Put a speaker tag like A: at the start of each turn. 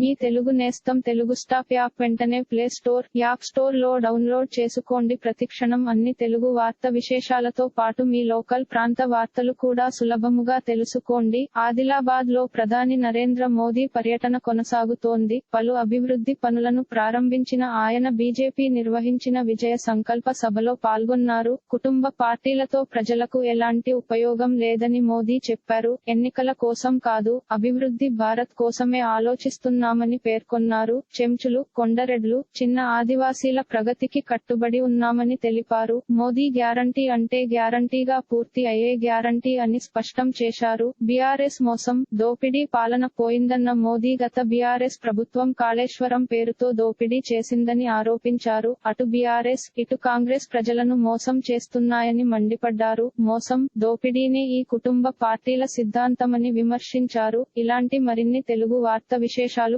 A: మీ తెలుగు నేస్తం Telugu stop app వెంటనే play store app స్టోర్లో డౌన్లోడ్ చేసుకోండి. ప్రతిక్షణం అన్ని తెలుగు వార్త విశేషాలతో పాటు మీ లోకల్ ప్రాంత వార్తలు కూడా సులభముగా తెలుసుకోండి. ఆదిలాబాద్లో ప్రధాని నరేంద్ర మోదీ పర్యటన కొనసాగుతోంది. పలు అభివృద్ధి పనులను ప్రారంభించిన ఆయన బీజేపీ నిర్వహించిన విజయ సంకల్ప సభలో పాల్గొన్నారు. కుటుంబ పార్టీలతో ప్రజలకు ఎలాంటి ఉపయోగం లేదని మోదీ చెప్పారు. ఎన్నికల కోసం కాదు అభివృద్ధి భారత్ కోసమే ఉన్నామని పేర్కొన్నారు. చెంచులు కొండరెడ్లు చిన్న ఆదివాసీల ప్రగతికి కట్టుబడి ఉన్నామని తెలిపారు. మోదీ గ్యారంటీ అంటే గ్యారంటీగా పూర్తి అయ్యే గ్యారంటీ అని స్పష్టం చేశారు. బీఆర్ఎస్ మోసం దోపిడీ పాలన పోయిందన్న మోదీ గత బీఆర్ఎస్ ప్రభుత్వం కాళేశ్వరం పేరుతో దోపిడీ చేసిందని ఆరోపించారు. అటు బీఆర్ఎస్ ఇటు కాంగ్రెస్ ప్రజలను మోసం చేస్తున్నాయని మండిపడ్డారు. మోసం దోపిడీనే ఈ కుటుంబ పార్టీల సిద్ధాంతమని విమర్శించారు. ఇలాంటి మరిన్ని తెలుగు వార్త విశేషాలు